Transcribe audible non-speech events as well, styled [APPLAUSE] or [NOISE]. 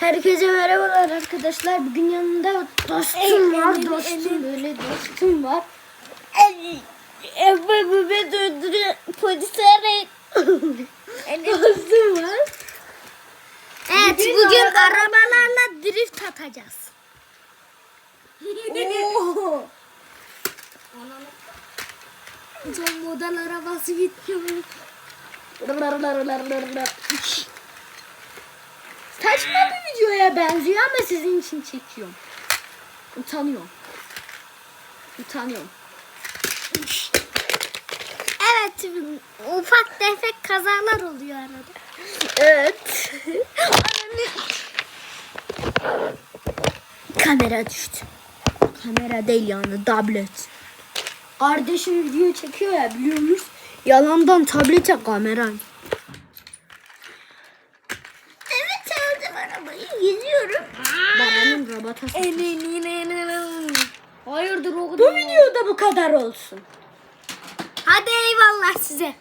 Herkese merhabalar arkadaşlar. Bugün yanımda dostum var. dostum böyle dostum var. Efe bebe döndürüyor. Polisi [LAUGHS] arayın. dostum var. Evet Bugün bugün, araba- arabalarla drift atacağız. Oo. Hocam model arabası gitmiyor. Saçma bir videoya benziyor ama sizin için çekiyorum. Utanıyorum. Utanıyorum. Evet ufak tefek kazalar oluyor arada. Evet. Kamera düştü. Kamera değil yani tablet. Kardeşim video çekiyor ya biliyormuş. Yalandan tablete kamera. Evet geziyorum. Babanın robota. Hayırdır o Bu videoda bu kadar olsun. Hadi eyvallah size.